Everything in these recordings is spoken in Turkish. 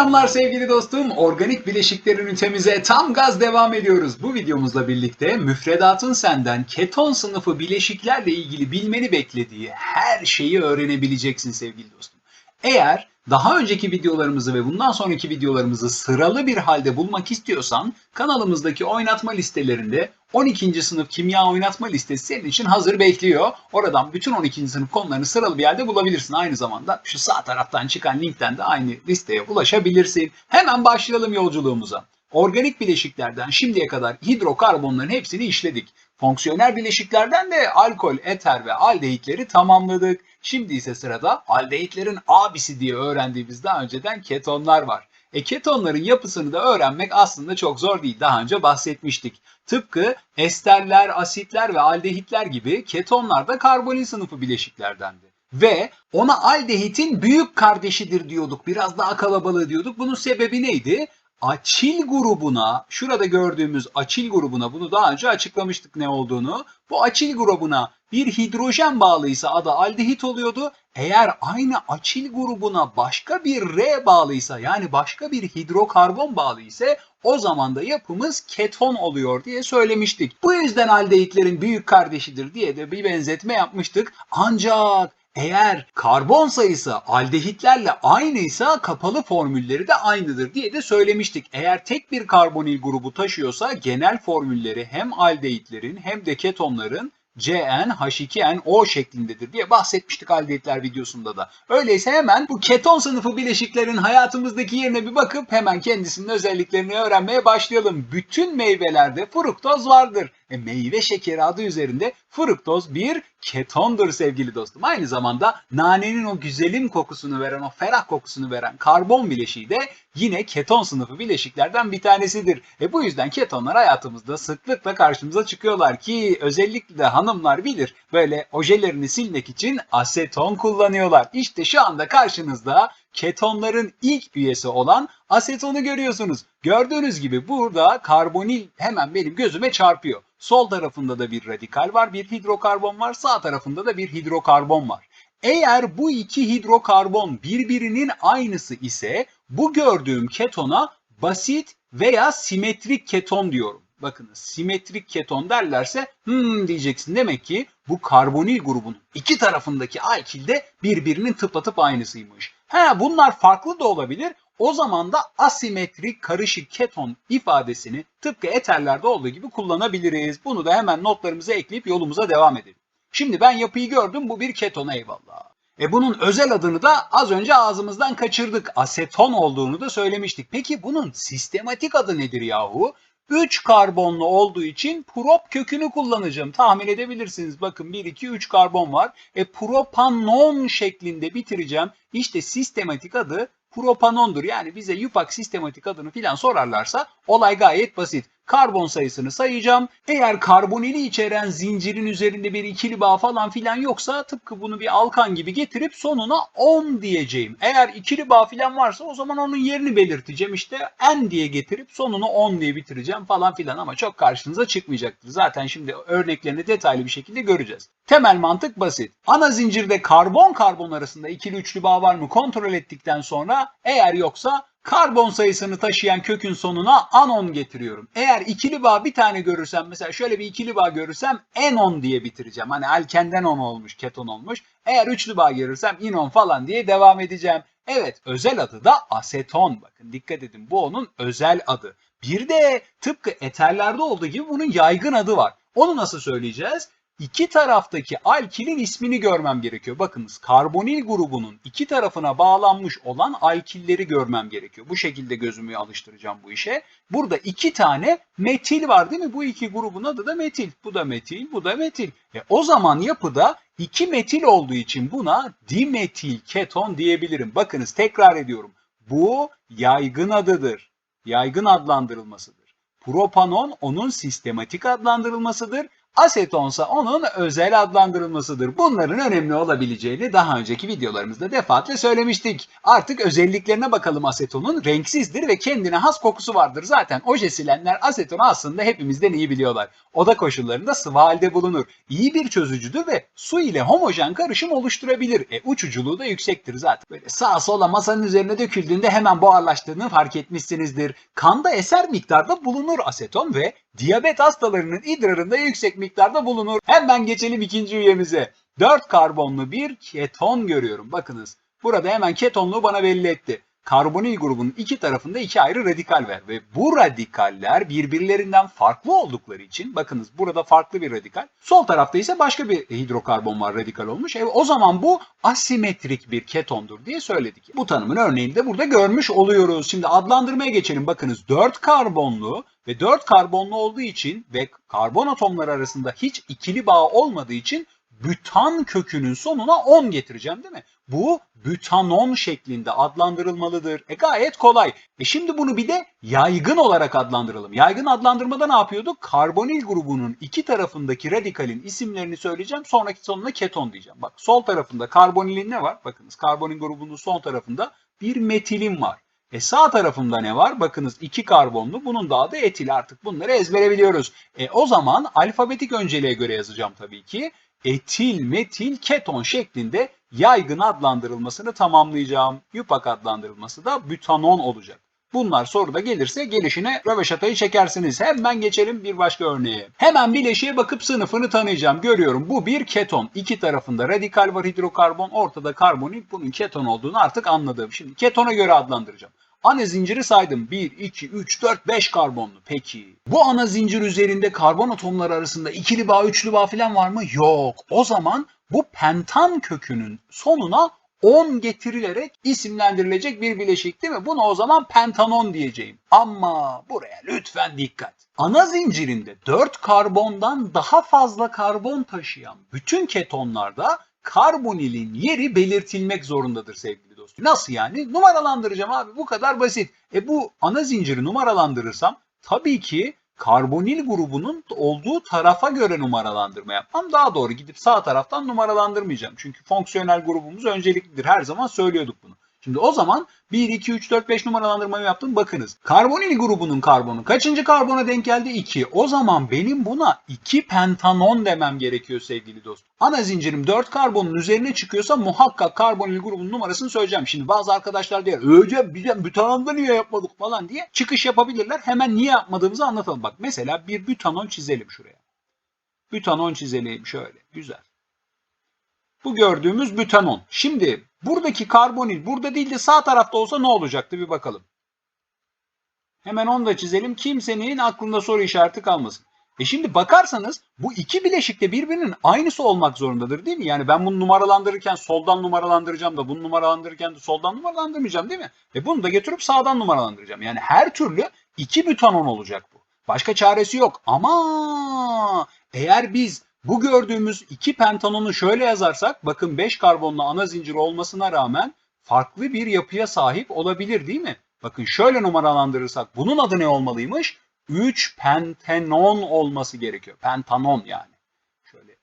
Selamlar sevgili dostum. Organik bileşikler ünitemize tam gaz devam ediyoruz. Bu videomuzla birlikte müfredatın senden keton sınıfı bileşiklerle ilgili bilmeni beklediği her şeyi öğrenebileceksin sevgili dostum. Eğer daha önceki videolarımızı ve bundan sonraki videolarımızı sıralı bir halde bulmak istiyorsan kanalımızdaki oynatma listelerinde 12. sınıf kimya oynatma listesi senin için hazır bekliyor. Oradan bütün 12. sınıf konularını sıralı bir yerde bulabilirsin. Aynı zamanda şu sağ taraftan çıkan linkten de aynı listeye ulaşabilirsin. Hemen başlayalım yolculuğumuza. Organik bileşiklerden şimdiye kadar hidrokarbonların hepsini işledik. Fonksiyonel bileşiklerden de alkol, eter ve aldehitleri tamamladık. Şimdi ise sırada aldehitlerin abisi diye öğrendiğimiz daha önceden ketonlar var. E ketonların yapısını da öğrenmek aslında çok zor değil. Daha önce bahsetmiştik. Tıpkı esterler, asitler ve aldehitler gibi ketonlar da karbonil sınıfı bileşiklerdendi. Ve ona aldehitin büyük kardeşidir diyorduk. Biraz daha kalabalığı diyorduk. Bunun sebebi neydi? Açil grubuna, şurada gördüğümüz açil grubuna, bunu daha önce açıklamıştık ne olduğunu. Bu açil grubuna bir hidrojen bağlıysa adı aldehit oluyordu. Eğer aynı açil grubuna başka bir R bağlıysa yani başka bir hidrokarbon bağlı ise o zaman da yapımız keton oluyor diye söylemiştik. Bu yüzden aldehitlerin büyük kardeşidir diye de bir benzetme yapmıştık. Ancak eğer karbon sayısı aldehitlerle aynıysa kapalı formülleri de aynıdır diye de söylemiştik. Eğer tek bir karbonil grubu taşıyorsa genel formülleri hem aldehitlerin hem de ketonların CN, H2NO şeklindedir diye bahsetmiştik aldehitler videosunda da. Öyleyse hemen bu keton sınıfı bileşiklerin hayatımızdaki yerine bir bakıp hemen kendisinin özelliklerini öğrenmeye başlayalım. Bütün meyvelerde fruktoz vardır. E, meyve şekeri adı üzerinde fruktoz bir ketondur sevgili dostum. Aynı zamanda nanenin o güzelim kokusunu veren, o ferah kokusunu veren karbon bileşiği de yine keton sınıfı bileşiklerden bir tanesidir. E bu yüzden ketonlar hayatımızda sıklıkla karşımıza çıkıyorlar ki özellikle de hanımlar bilir böyle ojelerini silmek için aseton kullanıyorlar. İşte şu anda karşınızda ketonların ilk üyesi olan asetonu görüyorsunuz. Gördüğünüz gibi burada karbonil hemen benim gözüme çarpıyor. Sol tarafında da bir radikal var, bir hidrokarbon var, sağ tarafında da bir hidrokarbon var. Eğer bu iki hidrokarbon birbirinin aynısı ise bu gördüğüm ketona basit veya simetrik keton diyorum. Bakınız simetrik keton derlerse hmm diyeceksin demek ki bu karbonil grubunun iki tarafındaki alkil de birbirinin tıpatıp aynısıymış. He bunlar farklı da olabilir. O zaman da asimetrik karışık keton ifadesini tıpkı eterlerde olduğu gibi kullanabiliriz. Bunu da hemen notlarımıza ekleyip yolumuza devam edelim. Şimdi ben yapıyı gördüm bu bir keton eyvallah. E bunun özel adını da az önce ağzımızdan kaçırdık. Aseton olduğunu da söylemiştik. Peki bunun sistematik adı nedir yahu? 3 karbonlu olduğu için prop kökünü kullanacağım. Tahmin edebilirsiniz. Bakın 1, 2, 3 karbon var. E propanon şeklinde bitireceğim. İşte sistematik adı propanondur. Yani bize yupak sistematik adını filan sorarlarsa olay gayet basit. Karbon sayısını sayacağım. Eğer karbonili içeren zincirin üzerinde bir ikili bağ falan filan yoksa tıpkı bunu bir alkan gibi getirip sonuna 10 diyeceğim. Eğer ikili bağ filan varsa o zaman onun yerini belirteceğim. İşte n diye getirip sonunu 10 diye bitireceğim falan filan ama çok karşınıza çıkmayacaktır. Zaten şimdi örneklerini detaylı bir şekilde göreceğiz. Temel mantık basit. Ana zincirde karbon karbon arasında ikili üçlü bağ var mı kontrol ettikten sonra eğer yoksa karbon sayısını taşıyan kökün sonuna anon getiriyorum. Eğer ikili bağ bir tane görürsem mesela şöyle bir ikili bağ görürsem enon diye bitireceğim. Hani alkenden on olmuş, keton olmuş. Eğer üçlü bağ görürsem inon falan diye devam edeceğim. Evet özel adı da aseton. Bakın dikkat edin bu onun özel adı. Bir de tıpkı eterlerde olduğu gibi bunun yaygın adı var. Onu nasıl söyleyeceğiz? İki taraftaki alkilin ismini görmem gerekiyor. Bakınız karbonil grubunun iki tarafına bağlanmış olan alkilleri görmem gerekiyor. Bu şekilde gözümü alıştıracağım bu işe. Burada iki tane metil var değil mi? Bu iki grubun adı da metil. Bu da metil, bu da metil. E o zaman yapıda iki metil olduğu için buna dimetil keton diyebilirim. Bakınız tekrar ediyorum. Bu yaygın adıdır. Yaygın adlandırılmasıdır. Propanon onun sistematik adlandırılmasıdır. Asetonsa onun özel adlandırılmasıdır. Bunların önemli olabileceğini daha önceki videolarımızda defaatle söylemiştik. Artık özelliklerine bakalım asetonun. Renksizdir ve kendine has kokusu vardır. Zaten oje silenler asetonu aslında hepimizden iyi biliyorlar. Oda koşullarında sıvı halde bulunur. İyi bir çözücüdür ve su ile homojen karışım oluşturabilir. E uçuculuğu da yüksektir zaten. Böyle sağa sola masanın üzerine döküldüğünde hemen buharlaştığını fark etmişsinizdir. Kanda eser miktarda bulunur aseton ve diyabet hastalarının idrarında yüksek miktarda bulunur. Hemen geçelim ikinci üyemize. 4 karbonlu bir keton görüyorum. Bakınız burada hemen ketonluğu bana belli etti. Karbonil grubunun iki tarafında iki ayrı radikal var ve bu radikaller birbirlerinden farklı oldukları için bakınız burada farklı bir radikal. Sol tarafta ise başka bir hidrokarbon var radikal olmuş. E, o zaman bu asimetrik bir ketondur diye söyledik. Bu tanımın örneğini de burada görmüş oluyoruz. Şimdi adlandırmaya geçelim. Bakınız 4 karbonlu ve 4 karbonlu olduğu için ve karbon atomları arasında hiç ikili bağ olmadığı için bütan kökünün sonuna 10 getireceğim değil mi? Bu bütanon şeklinde adlandırılmalıdır. E gayet kolay. E şimdi bunu bir de yaygın olarak adlandıralım. Yaygın adlandırmada ne yapıyorduk? Karbonil grubunun iki tarafındaki radikalin isimlerini söyleyeceğim. Sonraki sonuna keton diyeceğim. Bak sol tarafında karbonilin ne var? Bakınız karbonil grubunun son tarafında bir metilin var. E sağ tarafında ne var? Bakınız iki karbonlu. Bunun da adı etil. Artık bunları ezbere biliyoruz. E o zaman alfabetik önceliğe göre yazacağım tabii ki. Etil, metil, keton şeklinde yaygın adlandırılmasını tamamlayacağım. Yupak adlandırılması da bütanon olacak. Bunlar soruda gelirse gelişine röveşatayı çekersiniz. Hemen geçelim bir başka örneğe. Hemen bileşiğe bakıp sınıfını tanıyacağım. Görüyorum bu bir keton. İki tarafında radikal var hidrokarbon. Ortada karbonil. Bunun keton olduğunu artık anladım. Şimdi ketona göre adlandıracağım. Ana zinciri saydım. 1, 2, 3, 4, 5 karbonlu. Peki. Bu ana zincir üzerinde karbon atomları arasında ikili bağ, üçlü bağ falan var mı? Yok. O zaman bu pentan kökünün sonuna 10 getirilerek isimlendirilecek bir bileşik değil mi? Bunu o zaman pentanon diyeceğim. Ama buraya lütfen dikkat. Ana zincirinde 4 karbondan daha fazla karbon taşıyan bütün ketonlarda karbonilin yeri belirtilmek zorundadır sevgili dostum. Nasıl yani? Numaralandıracağım abi bu kadar basit. E bu ana zinciri numaralandırırsam tabii ki karbonil grubunun olduğu tarafa göre numaralandırma yapmam daha doğru. Gidip sağ taraftan numaralandırmayacağım. Çünkü fonksiyonel grubumuz önceliklidir. Her zaman söylüyorduk bunu. Şimdi o zaman 1, 2, 3, 4, 5 numaralandırmayı yaptım. Bakınız. Karbonil grubunun karbonu kaçıncı karbona denk geldi? 2. O zaman benim buna 2 pentanon demem gerekiyor sevgili dostum. Ana zincirim 4 karbonun üzerine çıkıyorsa muhakkak karbonil grubunun numarasını söyleyeceğim. Şimdi bazı arkadaşlar diyor hocam bizim bütanonda niye yapmadık falan diye çıkış yapabilirler. Hemen niye yapmadığımızı anlatalım. Bak mesela bir bütanon çizelim şuraya. Bütanon çizelim şöyle. Güzel. Bu gördüğümüz bütanon. Şimdi buradaki karbonil burada değil de sağ tarafta olsa ne olacaktı bir bakalım. Hemen onu da çizelim. Kimsenin aklında soru işareti kalmasın. E şimdi bakarsanız bu iki bileşik de birbirinin aynısı olmak zorundadır değil mi? Yani ben bunu numaralandırırken soldan numaralandıracağım da bunu numaralandırırken de soldan numaralandırmayacağım değil mi? E bunu da getirip sağdan numaralandıracağım. Yani her türlü iki bütanon olacak bu. Başka çaresi yok. Ama eğer biz bu gördüğümüz iki pentanonu şöyle yazarsak bakın 5 karbonlu ana zincir olmasına rağmen farklı bir yapıya sahip olabilir değil mi? Bakın şöyle numaralandırırsak bunun adı ne olmalıymış? 3 pentenon olması gerekiyor. Pentanon yani. Şöyle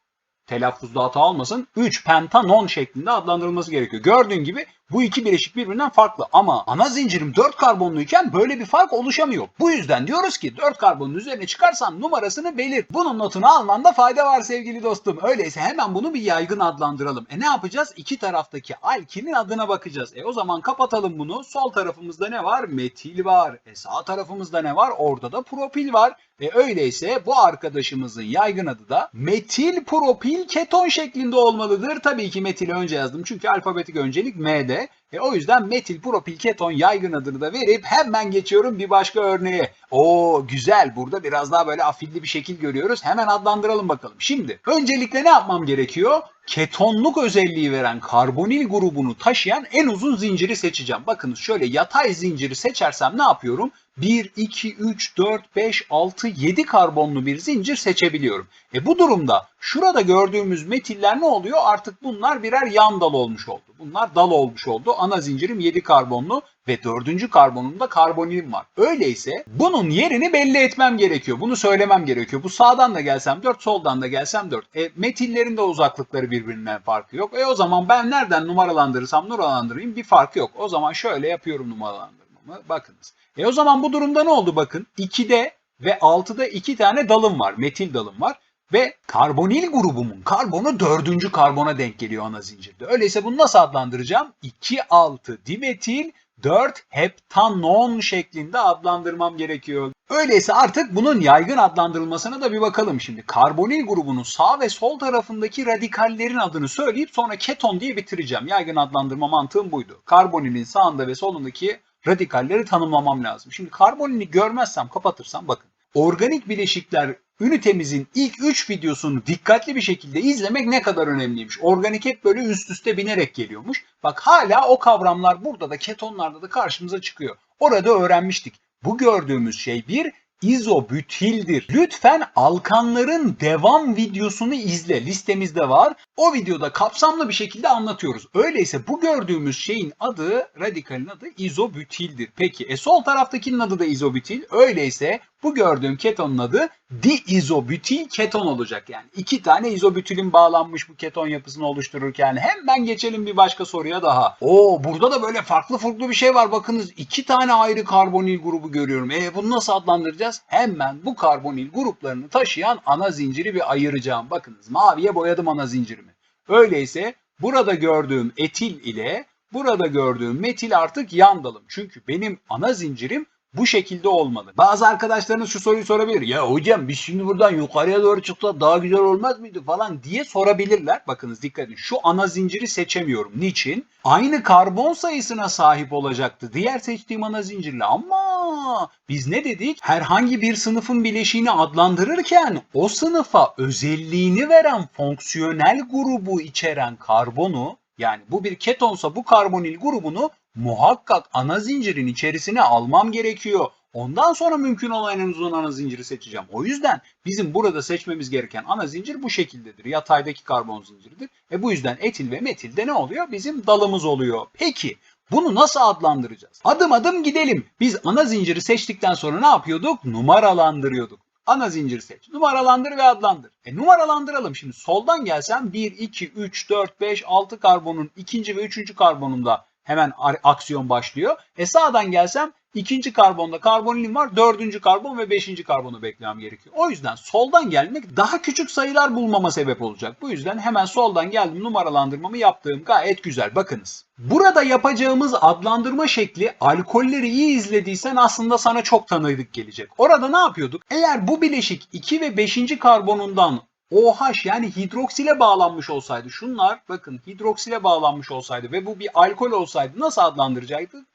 telaffuzda hata olmasın. 3 pentanon şeklinde adlandırılması gerekiyor. Gördüğün gibi bu iki bileşik birbirinden farklı ama ana zincirim 4 karbonluyken böyle bir fark oluşamıyor. Bu yüzden diyoruz ki 4 karbonun üzerine çıkarsan numarasını belirt. Bunun notunu almanda fayda var sevgili dostum. Öyleyse hemen bunu bir yaygın adlandıralım. E ne yapacağız? İki taraftaki alkilin adına bakacağız. E o zaman kapatalım bunu. Sol tarafımızda ne var? Metil var. E sağ tarafımızda ne var? Orada da propil var. E öyleyse bu arkadaşımızın yaygın adı da metil propil keton şeklinde olmalıdır. Tabii ki metili önce yazdım çünkü alfabetik öncelik M'de. E o yüzden metil propil keton yaygın adını da verip hemen geçiyorum bir başka örneğe. Oo güzel burada biraz daha böyle afilli bir şekil görüyoruz. Hemen adlandıralım bakalım. Şimdi öncelikle ne yapmam gerekiyor? Ketonluk özelliği veren karbonil grubunu taşıyan en uzun zinciri seçeceğim. Bakınız şöyle yatay zinciri seçersem ne yapıyorum? 1, 2, 3, 4, 5, 6, 7 karbonlu bir zincir seçebiliyorum. E bu durumda şurada gördüğümüz metiller ne oluyor? Artık bunlar birer yan dal olmuş oldu. Bunlar dal olmuş oldu. Ana zincirim 7 karbonlu ve dördüncü karbonunda karbonilim var. Öyleyse bunun yerini belli etmem gerekiyor. Bunu söylemem gerekiyor. Bu sağdan da gelsem 4, soldan da gelsem 4. E, metillerin de uzaklıkları birbirinden farkı yok. E o zaman ben nereden numaralandırırsam numaralandırayım bir farkı yok. O zaman şöyle yapıyorum numaralandırmamı. Bakınız. E o zaman bu durumda ne oldu bakın. 2'de ve 6'da 2 tane dalım var. Metil dalım var. Ve karbonil grubumun karbonu dördüncü karbona denk geliyor ana zincirde. Öyleyse bunu nasıl adlandıracağım? 2,6 dimetil 4 heptanon şeklinde adlandırmam gerekiyor. Öyleyse artık bunun yaygın adlandırılmasına da bir bakalım şimdi. Karbonil grubunun sağ ve sol tarafındaki radikallerin adını söyleyip sonra keton diye bitireceğim. Yaygın adlandırma mantığım buydu. Karbonilin sağında ve solundaki radikalleri tanımlamam lazım. Şimdi karbonili görmezsem kapatırsam bakın. Organik bileşikler ünitemizin ilk 3 videosunu dikkatli bir şekilde izlemek ne kadar önemliymiş. Organik hep böyle üst üste binerek geliyormuş. Bak hala o kavramlar burada da ketonlarda da karşımıza çıkıyor. Orada öğrenmiştik. Bu gördüğümüz şey bir izobutildir. Lütfen alkanların devam videosunu izle. Listemizde var. O videoda kapsamlı bir şekilde anlatıyoruz. Öyleyse bu gördüğümüz şeyin adı, radikalin adı izobutildir. Peki e sol taraftakinin adı da izobutil. Öyleyse bu gördüğüm ketonun adı diizobutil keton olacak. Yani iki tane izobutilin bağlanmış bu keton yapısını oluştururken hemen geçelim bir başka soruya daha. Oo burada da böyle farklı farklı bir şey var. Bakınız iki tane ayrı karbonil grubu görüyorum. E bunu nasıl adlandıracağız? Hemen bu karbonil gruplarını taşıyan ana zinciri bir ayıracağım. Bakınız maviye boyadım ana zincirimi. Öyleyse burada gördüğüm etil ile burada gördüğüm metil artık yan dalım. Çünkü benim ana zincirim bu şekilde olmalı. Bazı arkadaşlarınız şu soruyu sorabilir. Ya hocam biz şimdi buradan yukarıya doğru çıksak daha güzel olmaz mıydı falan diye sorabilirler. Bakınız dikkat edin. Şu ana zinciri seçemiyorum. Niçin? Aynı karbon sayısına sahip olacaktı diğer seçtiğim ana zincirle ama biz ne dedik? Herhangi bir sınıfın bileşiğini adlandırırken o sınıfa özelliğini veren fonksiyonel grubu içeren karbonu yani bu bir ketonsa bu karbonil grubunu muhakkak ana zincirin içerisine almam gerekiyor. Ondan sonra mümkün olan en uzun ana zinciri seçeceğim. O yüzden bizim burada seçmemiz gereken ana zincir bu şekildedir. Yataydaki karbon zinciridir. E bu yüzden etil ve metil de ne oluyor? Bizim dalımız oluyor. Peki bunu nasıl adlandıracağız? Adım adım gidelim. Biz ana zinciri seçtikten sonra ne yapıyorduk? Numaralandırıyorduk. Ana zinciri seç. Numaralandır ve adlandır. E numaralandıralım. Şimdi soldan gelsem 1, 2, 3, 4, 5, 6 karbonun ikinci ve üçüncü karbonunda hemen aksiyon başlıyor. E sağdan gelsem ikinci karbonda karbonilim var. Dördüncü karbon ve beşinci karbonu beklemem gerekiyor. O yüzden soldan gelmek daha küçük sayılar bulmama sebep olacak. Bu yüzden hemen soldan geldim numaralandırmamı yaptığım gayet güzel. Bakınız. Burada yapacağımız adlandırma şekli alkolleri iyi izlediysen aslında sana çok tanıdık gelecek. Orada ne yapıyorduk? Eğer bu bileşik 2 ve 5. karbonundan OH yani hidroksile bağlanmış olsaydı şunlar bakın hidroksile bağlanmış olsaydı ve bu bir alkol olsaydı nasıl adlandıracaktık?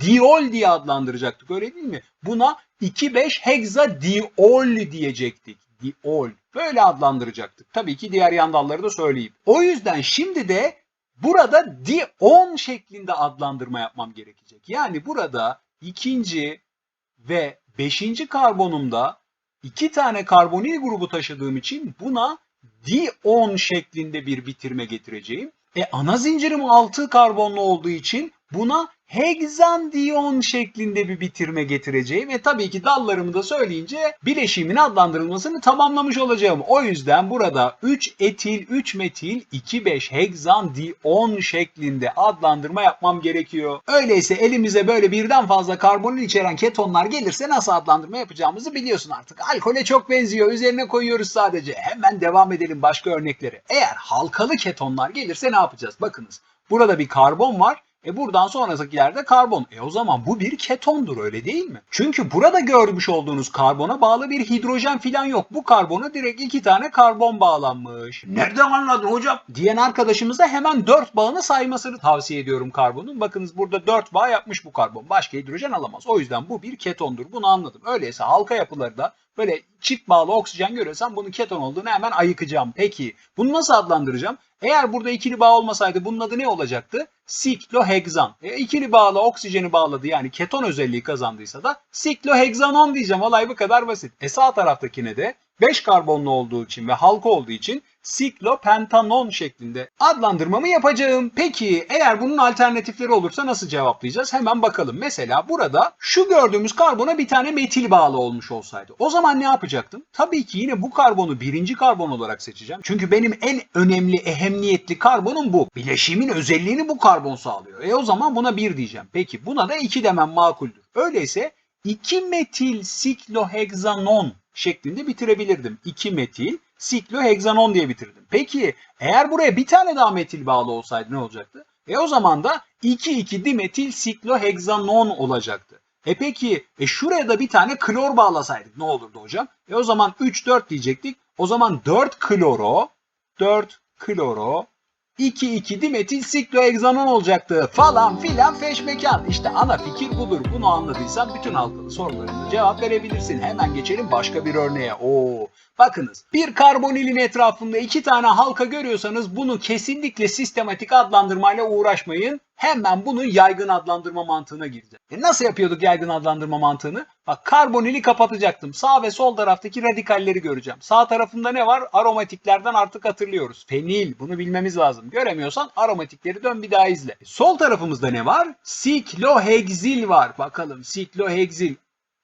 Diol diye adlandıracaktık öyle değil mi? Buna 2,5 hexadiol diyecektik. Diol. Böyle adlandıracaktık. Tabii ki diğer yandalları da söyleyeyim. O yüzden şimdi de burada dion şeklinde adlandırma yapmam gerekecek. Yani burada ikinci ve beşinci karbonumda iki tane karbonil grubu taşıdığım için buna dion şeklinde bir bitirme getireceğim. E ana zincirim 6 karbonlu olduğu için buna hegzandiyon şeklinde bir bitirme getireceğim ve tabii ki dallarımı da söyleyince bileşimin adlandırılmasını tamamlamış olacağım. O yüzden burada 3 etil 3 metil 2,5 hegzandiyon şeklinde adlandırma yapmam gerekiyor. Öyleyse elimize böyle birden fazla karbonil içeren ketonlar gelirse nasıl adlandırma yapacağımızı biliyorsun artık. Alkole çok benziyor. Üzerine koyuyoruz sadece. Hemen devam edelim başka örneklere. Eğer halkalı ketonlar gelirse ne yapacağız? Bakınız. Burada bir karbon var. E buradan sonrasındakilerde karbon. E o zaman bu bir ketondur öyle değil mi? Çünkü burada görmüş olduğunuz karbona bağlı bir hidrojen filan yok. Bu karbona direkt iki tane karbon bağlanmış. Nereden anladın hocam? Diyen arkadaşımıza hemen dört bağını saymasını tavsiye ediyorum karbonun. Bakınız burada dört bağ yapmış bu karbon. Başka hidrojen alamaz. O yüzden bu bir ketondur. Bunu anladım. Öyleyse halka yapıları da böyle çift bağlı oksijen görüyorsam bunun keton olduğunu hemen ayıkacağım. Peki bunu nasıl adlandıracağım? Eğer burada ikili bağ olmasaydı bunun adı ne olacaktı? Sikloheksan. E, ikili bağla oksijeni bağladı yani keton özelliği kazandıysa da sikloheksanon diyeceğim. Olay bu kadar basit. E sağ taraftakine de 5 karbonlu olduğu için ve halka olduğu için siklopentanon şeklinde adlandırmamı yapacağım. Peki eğer bunun alternatifleri olursa nasıl cevaplayacağız? Hemen bakalım. Mesela burada şu gördüğümüz karbona bir tane metil bağlı olmuş olsaydı. O zaman ne yapacaktım? Tabii ki yine bu karbonu birinci karbon olarak seçeceğim. Çünkü benim en önemli, ehemmiyetli karbonum bu. Bileşimin özelliğini bu karbon sağlıyor. E o zaman buna 1 diyeceğim. Peki buna da 2 demem makuldür. Öyleyse 2 metil sikloheksanon şeklinde bitirebilirdim. 2 metil sikloheksanon diye bitirdim. Peki eğer buraya bir tane daha metil bağlı olsaydı ne olacaktı? E o zaman da 2,2 dimetil sikloheksanon olacaktı. E peki e şuraya da bir tane klor bağlasaydık ne olurdu hocam? E o zaman 3 4 diyecektik. O zaman 4 kloro 4 kloro 2,2 dimetil sikloheksanon olacaktı falan filan feşmekan. İşte ana fikir budur. Bunu anladıysan bütün halkalı sorularına cevap verebilirsin. Hemen geçelim başka bir örneğe. Oo, bakınız bir karbonilin etrafında iki tane halka görüyorsanız bunu kesinlikle sistematik adlandırmayla uğraşmayın. Hemen bunun yaygın adlandırma mantığına gireceğiz. E nasıl yapıyorduk yaygın adlandırma mantığını? Bak karbonili kapatacaktım. Sağ ve sol taraftaki radikalleri göreceğim. Sağ tarafında ne var? Aromatiklerden artık hatırlıyoruz. Fenil. Bunu bilmemiz lazım. Göremiyorsan aromatikleri dön bir daha izle. E, sol tarafımızda ne var? Sikloheksil var. Bakalım sikloheksil.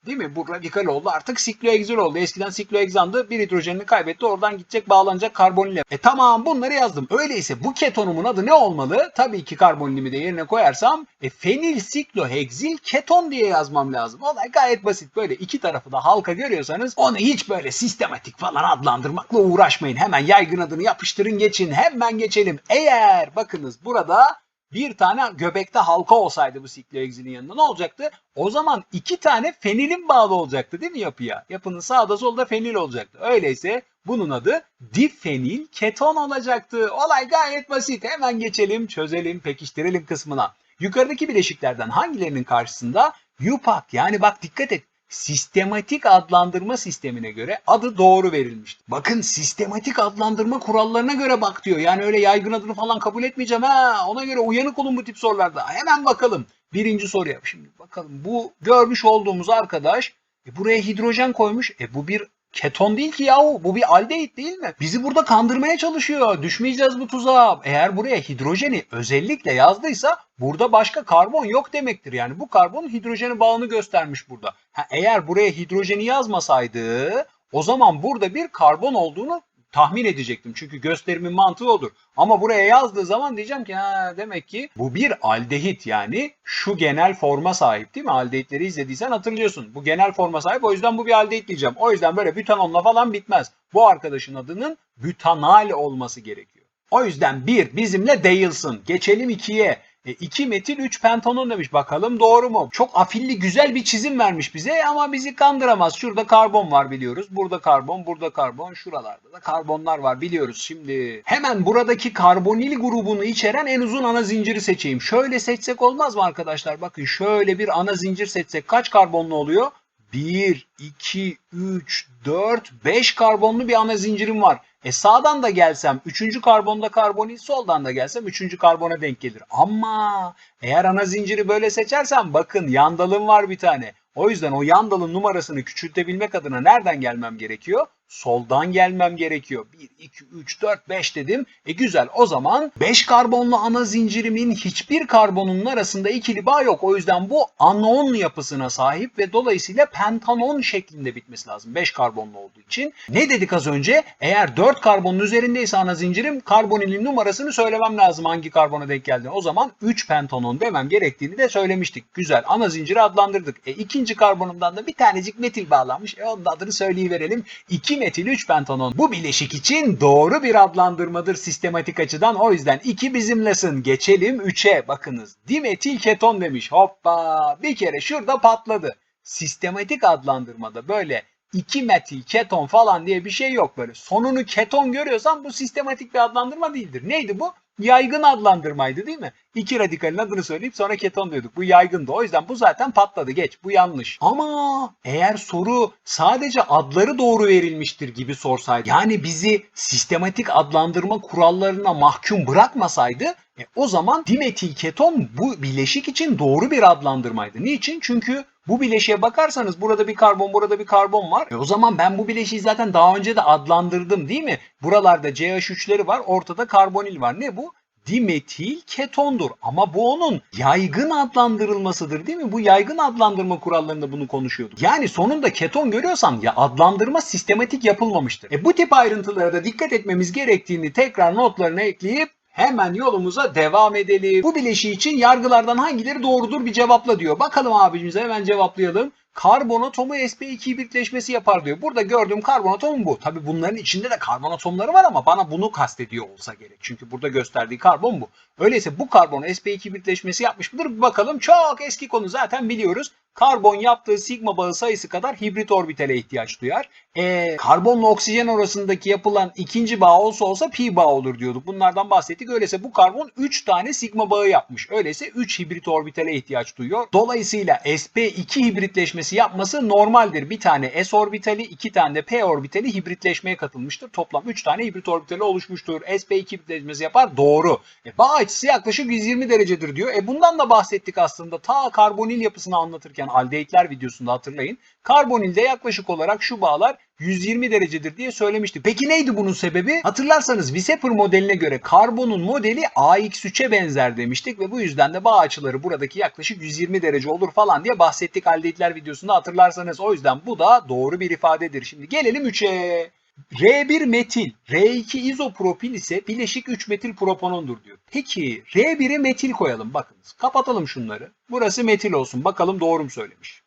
Değil mi? Bu radikal oldu. Artık sikloheksil oldu. Eskiden sikloheksandı. Bir hidrojenini kaybetti. Oradan gidecek bağlanacak karbonile. E tamam bunları yazdım. Öyleyse bu ketonumun adı ne olmalı? Tabii ki karbonilimi de yerine koyarsam e, fenil sikloheksil keton diye yazmam lazım. Olay gayet basit. Böyle iki tarafı da halka görüyorsanız onu hiç böyle sistematik falan adlandırmakla uğraşmayın. Hemen yaygın adını yapıştırın geçin. Hemen geçelim. Eğer bakınız burada bir tane göbekte halka olsaydı bu sikloheksilin yanında ne olacaktı? O zaman iki tane fenilin bağlı olacaktı değil mi yapıya? Yapının sağda solda fenil olacaktı. Öyleyse bunun adı difenil keton olacaktı. Olay gayet basit. Hemen geçelim, çözelim, pekiştirelim kısmına. Yukarıdaki bileşiklerden hangilerinin karşısında yupak yani bak dikkat et sistematik adlandırma sistemine göre adı doğru verilmiştir. Bakın sistematik adlandırma kurallarına göre bak diyor. Yani öyle yaygın adını falan kabul etmeyeceğim ha. Ona göre uyanık olun bu tip sorularda. Hemen bakalım. Birinci soruya. Şimdi bakalım bu görmüş olduğumuz arkadaş e, buraya hidrojen koymuş. E bu bir keton değil ki yahu. Bu bir aldehit değil mi? Bizi burada kandırmaya çalışıyor. Düşmeyeceğiz bu tuzağa. Eğer buraya hidrojeni özellikle yazdıysa burada başka karbon yok demektir. Yani bu karbon hidrojeni bağını göstermiş burada. Ha, eğer buraya hidrojeni yazmasaydı o zaman burada bir karbon olduğunu tahmin edecektim. Çünkü gösterimin mantığı odur. Ama buraya yazdığı zaman diyeceğim ki ha demek ki bu bir aldehit yani şu genel forma sahip değil mi? Aldehitleri izlediysen hatırlıyorsun. Bu genel forma sahip o yüzden bu bir aldehit diyeceğim. O yüzden böyle bütanonla falan bitmez. Bu arkadaşın adının bütanal olması gerekiyor. O yüzden bir bizimle değilsin. Geçelim ikiye. E, 2 metil 3 pentanon demiş. Bakalım doğru mu? Çok afilli güzel bir çizim vermiş bize ama bizi kandıramaz. Şurada karbon var biliyoruz. Burada karbon, burada karbon. Şuralarda da karbonlar var biliyoruz. Şimdi hemen buradaki karbonil grubunu içeren en uzun ana zinciri seçeyim. Şöyle seçsek olmaz mı arkadaşlar? Bakın şöyle bir ana zincir seçsek kaç karbonlu oluyor? 1, 2, 3, 4, 5 karbonlu bir ana zincirim var. E sağdan da gelsem 3. karbonda karbonil, soldan da gelsem 3. karbona denk gelir. Ama eğer ana zinciri böyle seçersem bakın yan dalım var bir tane. O yüzden o yan dalın numarasını küçültebilmek adına nereden gelmem gerekiyor? Soldan gelmem gerekiyor. 1, 2, 3, 4, 5 dedim. E güzel o zaman 5 karbonlu ana zincirimin hiçbir karbonun arasında ikili bağ yok. O yüzden bu anon yapısına sahip ve dolayısıyla pentanon şeklinde bitmesi lazım. 5 karbonlu olduğu için. Ne dedik az önce? Eğer 4 karbonun üzerindeyse ana zincirim karbonilin numarasını söylemem lazım hangi karbona denk geldiğini. O zaman 3 pentanon demem gerektiğini de söylemiştik. Güzel ana zinciri adlandırdık. E ikinci karbonumdan da bir tanecik metil bağlanmış. E onun adını söyleyiverelim. 2 metil 3 pentanon. Bu bileşik için doğru bir adlandırmadır sistematik açıdan. O yüzden 2 bizimlesin. Geçelim 3'e. Bakınız. Dimetil keton demiş. Hoppa. Bir kere şurada patladı. Sistematik adlandırmada böyle 2 metil keton falan diye bir şey yok böyle. Sonunu keton görüyorsan bu sistematik bir adlandırma değildir. Neydi bu? Yaygın adlandırmaydı değil mi? İki radikalin adını söyleyip sonra keton diyorduk. Bu yaygındı. O yüzden bu zaten patladı. Geç. Bu yanlış. Ama eğer soru sadece adları doğru verilmiştir gibi sorsaydı yani bizi sistematik adlandırma kurallarına mahkum bırakmasaydı e, o zaman dimetil keton bu bileşik için doğru bir adlandırmaydı. Niçin? Çünkü Bu bileşiğe bakarsanız burada bir karbon, burada bir karbon var. E o zaman ben bu bileşiği zaten daha önce de adlandırdım değil mi? Buralarda CH3'leri var, ortada karbonil var. Ne bu? dimetil ketondur. Ama bu onun yaygın adlandırılmasıdır değil mi? Bu yaygın adlandırma kurallarında bunu konuşuyorduk. Yani sonunda keton görüyorsam ya adlandırma sistematik yapılmamıştır. E bu tip ayrıntılara da dikkat etmemiz gerektiğini tekrar notlarına ekleyip Hemen yolumuza devam edelim. Bu bileşiği için yargılardan hangileri doğrudur bir cevapla diyor. Bakalım abicimize hemen cevaplayalım. Karbon atomu sp2 hibritleşmesi yapar diyor. Burada gördüğüm karbon atomu bu. Tabi bunların içinde de karbon atomları var ama bana bunu kastediyor olsa gerek. Çünkü burada gösterdiği karbon bu. Öyleyse bu karbon sp2 hibritleşmesi yapmış mıdır? Bir bakalım. Çok eski konu zaten biliyoruz. Karbon yaptığı sigma bağı sayısı kadar hibrit orbitale ihtiyaç duyar. E, karbonla oksijen arasındaki yapılan ikinci bağ olsa olsa pi bağı olur diyorduk. Bunlardan bahsettik. Öyleyse bu karbon 3 tane sigma bağı yapmış. Öyleyse 3 hibrit orbitale ihtiyaç duyuyor. Dolayısıyla sp2 hibritleşmesi yapması normaldir. Bir tane s orbitali, iki tane de p orbitali hibritleşmeye katılmıştır. Toplam 3 tane hibrit orbitali oluşmuştur. sp2 hibritleşmesi yapar. Doğru. E, bağ açısı yaklaşık 120 derecedir diyor. E bundan da bahsettik aslında. Ta karbonil yapısını anlatırken aldehyitler videosunda hatırlayın. Karbonilde yaklaşık olarak şu bağlar 120 derecedir diye söylemiştik. Peki neydi bunun sebebi? Hatırlarsanız Weisser modeline göre karbonun modeli AX3'e benzer demiştik ve bu yüzden de bağ açıları buradaki yaklaşık 120 derece olur falan diye bahsettik aldehitler videosunda hatırlarsanız. O yüzden bu da doğru bir ifadedir. Şimdi gelelim 3'e. R1 metil, R2 izopropil ise bileşik 3 metil propanondur diyor. Peki R1'e metil koyalım bakınız. Kapatalım şunları. Burası metil olsun. Bakalım doğru mu söylemiş.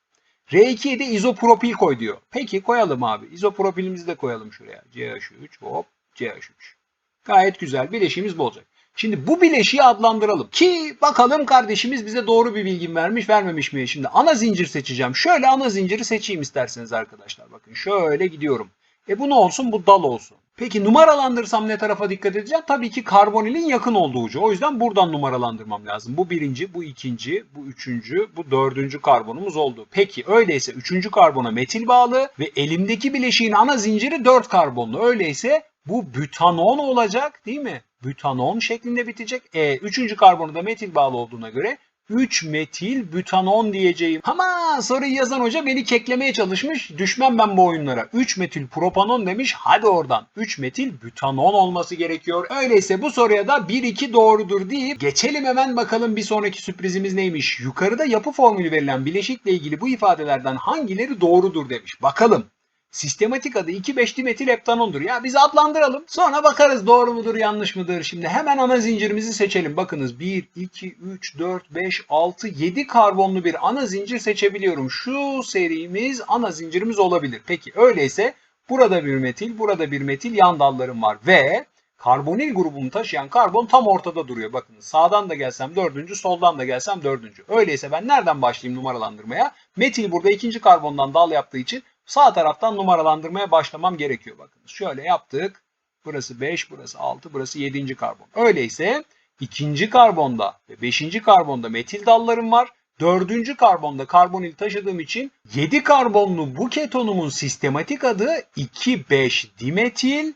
R2'ye de izopropil koy diyor. Peki koyalım abi. İzopropilimizi de koyalım şuraya. CH3 hop CH3. Gayet güzel. Bileşiğimiz bu olacak. Şimdi bu bileşiği adlandıralım. Ki bakalım kardeşimiz bize doğru bir bilgi vermiş vermemiş mi? Şimdi ana zincir seçeceğim. Şöyle ana zinciri seçeyim isterseniz arkadaşlar. Bakın şöyle gidiyorum. E bu ne olsun? Bu dal olsun. Peki numaralandırsam ne tarafa dikkat edeceğim? Tabii ki karbonilin yakın olduğu ucu. O yüzden buradan numaralandırmam lazım. Bu birinci, bu ikinci, bu üçüncü, bu dördüncü karbonumuz oldu. Peki öyleyse üçüncü karbona metil bağlı ve elimdeki bileşiğin ana zinciri dört karbonlu. Öyleyse bu bütanon olacak değil mi? Bütanon şeklinde bitecek. E, üçüncü karbonu da metil bağlı olduğuna göre 3 metil bütanon diyeceğim. Ama soruyu yazan hoca beni keklemeye çalışmış. Düşmem ben bu oyunlara. 3 metil propanon demiş. Hadi oradan. 3 metil bütanon olması gerekiyor. Öyleyse bu soruya da 1-2 doğrudur deyip geçelim hemen bakalım bir sonraki sürprizimiz neymiş. Yukarıda yapı formülü verilen bileşikle ilgili bu ifadelerden hangileri doğrudur demiş. Bakalım. Sistematik adı 2,5 dimetil heptanondur. Ya biz adlandıralım. Sonra bakarız doğru mudur yanlış mıdır. Şimdi hemen ana zincirimizi seçelim. Bakınız 1, 2, 3, 4, 5, 6, 7 karbonlu bir ana zincir seçebiliyorum. Şu serimiz ana zincirimiz olabilir. Peki öyleyse burada bir metil, burada bir metil yan dallarım var. Ve karbonil grubunu taşıyan karbon tam ortada duruyor. Bakınız sağdan da gelsem dördüncü, soldan da gelsem dördüncü. Öyleyse ben nereden başlayayım numaralandırmaya? Metil burada ikinci karbondan dal yaptığı için sağ taraftan numaralandırmaya başlamam gerekiyor. Bakınız şöyle yaptık. Burası 5, burası 6, burası 7. karbon. Öyleyse ikinci karbonda ve 5. karbonda metil dallarım var. Dördüncü karbonda karbonil taşıdığım için 7 karbonlu bu ketonumun sistematik adı 2,5 dimetil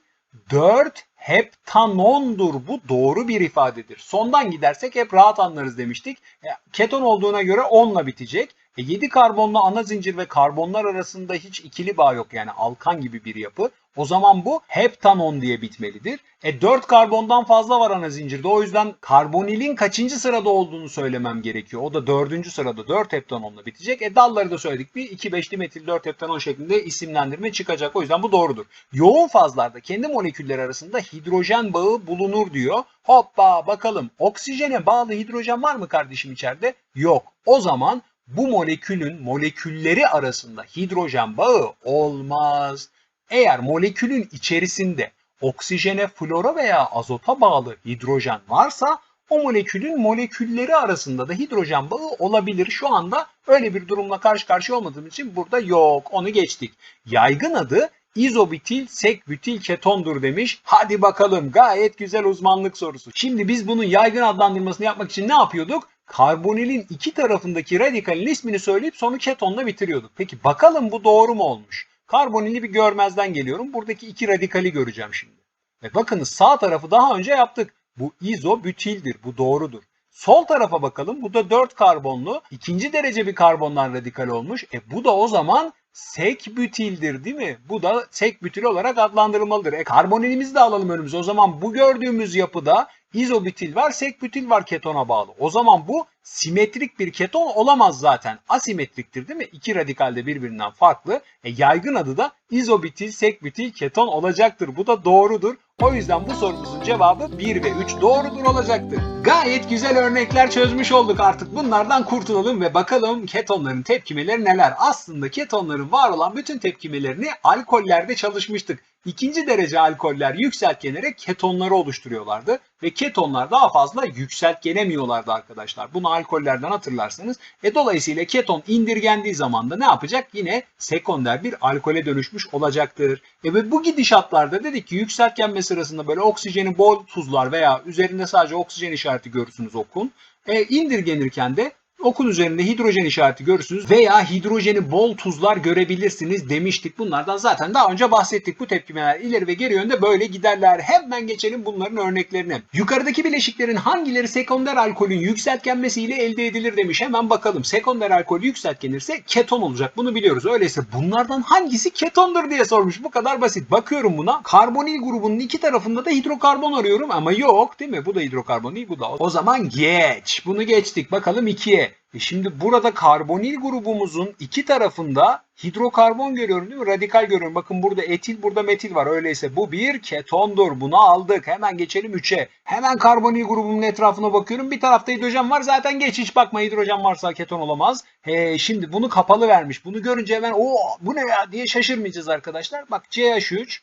4 heptanondur. Bu doğru bir ifadedir. Sondan gidersek hep rahat anlarız demiştik. E, keton olduğuna göre 10 ile bitecek. E 7 karbonlu ana zincir ve karbonlar arasında hiç ikili bağ yok yani alkan gibi bir yapı. O zaman bu heptanon diye bitmelidir. E 4 karbondan fazla var ana zincirde. O yüzden karbonilin kaçıncı sırada olduğunu söylemem gerekiyor. O da 4. sırada 4 heptanonla bitecek. E dalları da söyledik bir 2,5 metil 4 heptanon şeklinde isimlendirme çıkacak. O yüzden bu doğrudur. Yoğun fazlarda kendi moleküller arasında hidrojen bağı bulunur diyor. Hoppa bakalım oksijene bağlı hidrojen var mı kardeşim içeride? Yok. O zaman bu molekülün molekülleri arasında hidrojen bağı olmaz. Eğer molekülün içerisinde oksijene, flora veya azota bağlı hidrojen varsa o molekülün molekülleri arasında da hidrojen bağı olabilir. Şu anda öyle bir durumla karşı karşıya olmadığım için burada yok. Onu geçtik. Yaygın adı izobutil sekbutil ketondur demiş. Hadi bakalım gayet güzel uzmanlık sorusu. Şimdi biz bunun yaygın adlandırmasını yapmak için ne yapıyorduk? Karbonilin iki tarafındaki radikalin ismini söyleyip sonu ketonla bitiriyorduk. Peki bakalım bu doğru mu olmuş? Karbonili bir görmezden geliyorum. Buradaki iki radikali göreceğim şimdi. Ve bakınız sağ tarafı daha önce yaptık. Bu izobutildir. Bu doğrudur. Sol tarafa bakalım. Bu da 4 karbonlu. ikinci derece bir karbondan radikal olmuş. E bu da o zaman sekbütildir değil mi? Bu da sekbütil olarak adlandırılmalıdır. E karbonilimizi de alalım önümüze. O zaman bu gördüğümüz yapıda izobütil var, sekbütil var ketona bağlı. O zaman bu simetrik bir keton olamaz zaten. Asimetriktir değil mi? İki radikal de birbirinden farklı. E yaygın adı da izobütil, sekbütil keton olacaktır. Bu da doğrudur. O yüzden bu sorumuzun cevabı 1 ve 3 doğrudur olacaktır. Gayet güzel örnekler çözmüş olduk artık. Bunlardan kurtulalım ve bakalım ketonların tepkimeleri neler? Aslında ketonların var olan bütün tepkimelerini alkollerde çalışmıştık. İkinci derece alkoller yükseltgenere ketonları oluşturuyorlardı ve ketonlar daha fazla yükseltgenemiyorlardı arkadaşlar. Bunu alkollerden hatırlarsanız. E dolayısıyla keton indirgendiği zaman da ne yapacak? Yine sekonder bir alkole dönüşmüş olacaktır. E ve bu gidişatlarda dedik ki yükseltgenme sırasında böyle oksijeni bol tuzlar veya üzerinde sadece oksijen işareti görürsünüz okun. E indirgenirken de okun üzerinde hidrojen işareti görürsünüz veya hidrojeni bol tuzlar görebilirsiniz demiştik. Bunlardan zaten daha önce bahsettik. Bu tepkimeler ileri ve geri yönde böyle giderler. Hemen geçelim bunların örneklerine. Yukarıdaki bileşiklerin hangileri sekonder alkolün yükseltgenmesiyle elde edilir demiş. Hemen bakalım. Sekonder alkol yükseltgenirse keton olacak. Bunu biliyoruz. Öyleyse bunlardan hangisi ketondur diye sormuş. Bu kadar basit. Bakıyorum buna. Karbonil grubunun iki tarafında da hidrokarbon arıyorum ama yok değil mi? Bu da hidrokarbon değil bu da. O zaman geç. Bunu geçtik. Bakalım ikiye. E şimdi burada karbonil grubumuzun iki tarafında hidrokarbon görüyorum değil mi? Radikal görüyorum. Bakın burada etil, burada metil var. Öyleyse bu bir ketondur. Bunu aldık. Hemen geçelim 3'e. Hemen karbonil grubunun etrafına bakıyorum. Bir tarafta hidrojen var. Zaten geç hiç bakma hidrojen varsa keton olamaz. He, şimdi bunu kapalı vermiş. Bunu görünce hemen o bu ne ya diye şaşırmayacağız arkadaşlar. Bak CH3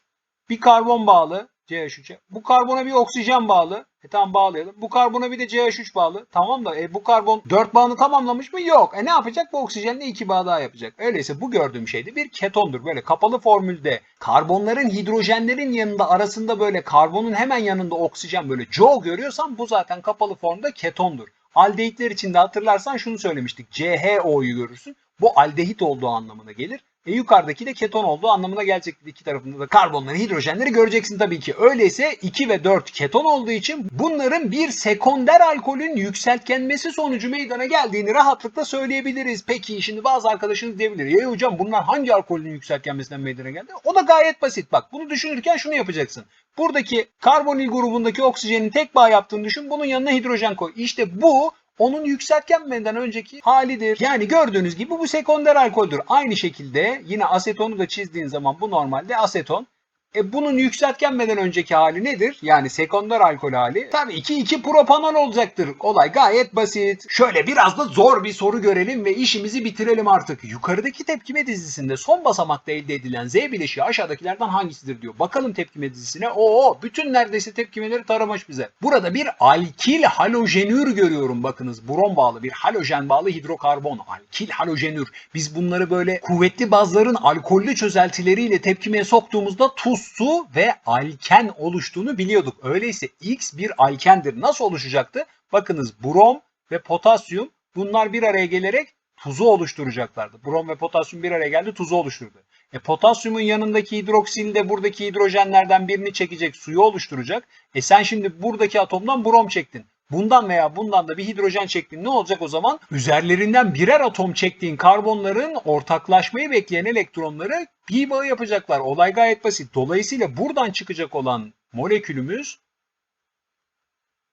bir karbon bağlı. CH3'e. Bu karbona bir oksijen bağlı. E tamam bağlayalım. Bu karbona bir de CH3 bağlı. Tamam da e, bu karbon 4 bağını tamamlamış mı? Yok. E ne yapacak? Bu oksijenle 2 bağ daha yapacak. Öyleyse bu gördüğüm şey de bir ketondur. Böyle kapalı formülde karbonların hidrojenlerin yanında arasında böyle karbonun hemen yanında oksijen böyle CO görüyorsam bu zaten kapalı formda ketondur. Aldehitler için de hatırlarsan şunu söylemiştik. CHO'yu görürsün. Bu aldehit olduğu anlamına gelir. E yukarıdaki de keton olduğu anlamına gelecektir. İki tarafında da karbonları, hidrojenleri göreceksin tabii ki. Öyleyse 2 ve 4 keton olduğu için bunların bir sekonder alkolün yükseltgenmesi sonucu meydana geldiğini rahatlıkla söyleyebiliriz. Peki şimdi bazı arkadaşınız diyebilir. Ya hocam bunlar hangi alkolün yükseltgenmesinden meydana geldi? O da gayet basit. Bak bunu düşünürken şunu yapacaksın. Buradaki karbonil grubundaki oksijenin tek bağ yaptığını düşün. Bunun yanına hidrojen koy. İşte bu onun yükseltgenmeden önceki halidir. Yani gördüğünüz gibi bu sekonder alkoldür. Aynı şekilde yine asetonu da çizdiğin zaman bu normalde aseton. E bunun yükseltgenmeden önceki hali nedir? Yani sekonder alkol hali. Tabii ki 2 propanol olacaktır. Olay gayet basit. Şöyle biraz da zor bir soru görelim ve işimizi bitirelim artık. Yukarıdaki tepkime dizisinde son basamakta elde edilen Z bileşiği aşağıdakilerden hangisidir diyor. Bakalım tepkime dizisine. Oo bütün neredeyse tepkimeleri taramış bize. Burada bir alkil halojenür görüyorum bakınız. Brom bağlı bir halojen bağlı hidrokarbon. Alkil halojenür. Biz bunları böyle kuvvetli bazların alkollü çözeltileriyle tepkimeye soktuğumuzda tuz su ve alken oluştuğunu biliyorduk. Öyleyse X bir alkendir. Nasıl oluşacaktı? Bakınız brom ve potasyum bunlar bir araya gelerek tuzu oluşturacaklardı. Brom ve potasyum bir araya geldi tuzu oluşturdu. E potasyumun yanındaki hidroksil de buradaki hidrojenlerden birini çekecek suyu oluşturacak. E sen şimdi buradaki atomdan brom çektin. Bundan veya bundan da bir hidrojen çektin. Ne olacak o zaman? Üzerlerinden birer atom çektiğin karbonların ortaklaşmayı bekleyen elektronları pi bağı yapacaklar. Olay gayet basit. Dolayısıyla buradan çıkacak olan molekülümüz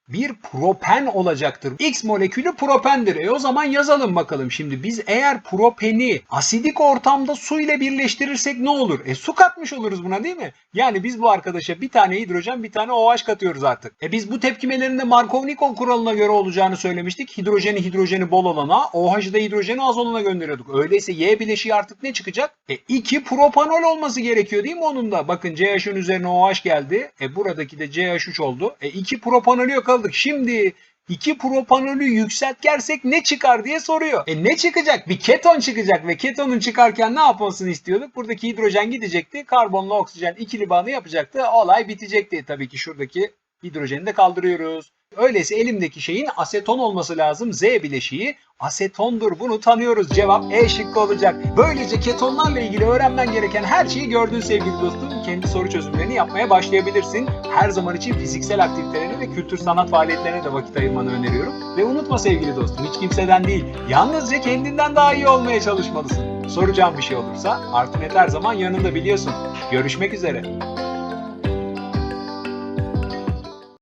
bir propen olacaktır. X molekülü propendir. E o zaman yazalım bakalım. Şimdi biz eğer propeni asidik ortamda su ile birleştirirsek ne olur? E su katmış oluruz buna değil mi? Yani biz bu arkadaşa bir tane hidrojen bir tane OH katıyoruz artık. E biz bu tepkimelerinde Markov-Nikol kuralına göre olacağını söylemiştik. Hidrojeni hidrojeni bol olana, OH'ı da hidrojeni az olana gönderiyorduk. Öyleyse Y bileşiği artık ne çıkacak? E 2 propanol olması gerekiyor değil mi onun da? Bakın CH'ın üzerine OH geldi. E buradaki de CH3 oldu. E 2 propanolü yakaladık. Şimdi 2 propanolü yükseltgersek ne çıkar diye soruyor. E ne çıkacak? Bir keton çıkacak ve ketonun çıkarken ne yapmasını istiyorduk? Buradaki hidrojen gidecekti. Karbonla oksijen ikili bağını yapacaktı. Olay bitecekti. Tabii ki şuradaki Hidrojeni de kaldırıyoruz. Öyleyse elimdeki şeyin aseton olması lazım. Z bileşiği asetondur. Bunu tanıyoruz. Cevap E şıkkı olacak. Böylece ketonlarla ilgili öğrenmen gereken her şeyi gördün sevgili dostum. Kendi soru çözümlerini yapmaya başlayabilirsin. Her zaman için fiziksel aktivitelerine ve kültür sanat faaliyetlerine de vakit ayırmanı öneriyorum. Ve unutma sevgili dostum hiç kimseden değil. Yalnızca kendinden daha iyi olmaya çalışmalısın. Soracağım bir şey olursa Artunet her zaman yanında biliyorsun. Görüşmek üzere.